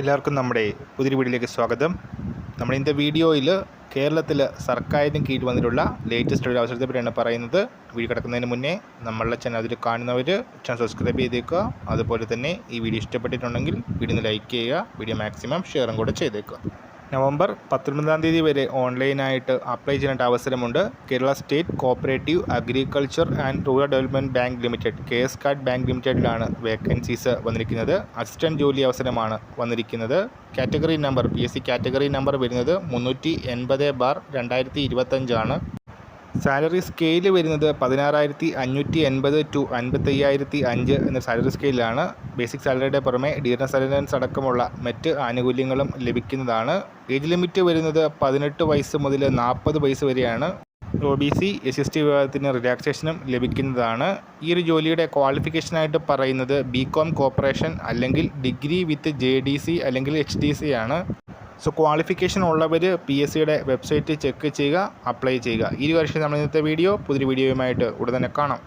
എല്ലാവർക്കും നമ്മുടെ പുതിരി വീഡിയോയിലേക്ക് സ്വാഗതം. നമ്മുടെ ഇന്നത്തെ വീഡിയോയിൽ കേരളത്തിൽ സർക്കാരിന് കീഴിൽ വന്നിട്ടുള്ള ലേറ്റസ്റ്റ് ഒരു അവസരത്തെ പറ്റിയാണ് പറയുന്നത്. വീഡിയോ കിടക്കുന്നതിന് മുന്നേ നമ്മളുടെ ചാനൽ അതിൽ കാണുന്നവർ ചാനൽ സബ്സ്ക്രൈബ് ചെയ്തേക്കുക. അതുപോലെ തന്നെ ഈ വീഡിയോ ഇഷ്ടപ്പെട്ടിട്ടുണ്ടെങ്കിൽ വീഡിയോ ലൈക്ക് ചെയ്യുക. വീഡിയോ മാക്സിമം ഷെയറും കൂടെ ചെയ്തേക്കുക. നവംബർ പത്തൊൻപതാം തീയതി വരെ ഓൺലൈനായിട്ട് അപ്ലൈ ചെയ്യേണ്ട അവസരമുണ്ട്. Kerala state cooperative agriculture and rural development bank limited K S card bank ലിമിറ്റഡിലാണ് vacancies വന്നിരിക്കുന്നത്. അസിസ്റ്റന്റ് ജോലി അവസരമാണ് വന്നിരിക്കുന്നത്. Category number P S C category number വരുന്നത് മുന്നൂറ്റി എൺപത് ബാർ രണ്ടായിരത്തി ഇരുപത്തഞ്ചാണ്. സാലറി സ്കെയിൽ വരുന്നത് പതിനാറായിരത്തി അഞ്ഞൂറ്റി എൺപത് ടു അൻപത്തയ്യായിരത്തി അഞ്ച് എന്ന സാലറി സ്കെയിലാണ്. ബേസിക് സാലറിയുടെ പുറമെ ഡിയർനസ് അലവൻസ് അടക്കമുള്ള മറ്റ് ആനുകൂല്യങ്ങളും ലഭിക്കുന്നതാണ്. ഏജ് ലിമിറ്റ് വരുന്നത് പതിനെട്ട് വയസ്സ് മുതൽ നാൽപ്പത് വയസ്സ് വരെയാണ്. O B C S S T വിഭാഗത്തിന് റിലാക്സേഷനും ലഭിക്കുന്നതാണ്. ഈ ഒരു ജോലിയുടെ ക്വാളിഫിക്കേഷനായിട്ട് പറയുന്നത് ബി കോം കോപ്പറേഷൻ അല്ലെങ്കിൽ degree with J D C അല്ലെങ്കിൽ എച്ച് ഡി സി ആണ്. സോ ക്വാളിഫിക്കേഷൻ ഉള്ളവർ പി എസ് സിയുടെ വെബ്സൈറ്റ് ചെക്ക് ചെയ്യുക അപ്ലൈ ചെയ്യുക. ഈ വർഷം നമ്മൾ ഇന്നത്തെ വീഡിയോ പുതിയൊരു വീഡിയോയുമായിട്ട് ഉടൻ തന്നെ കാണാം.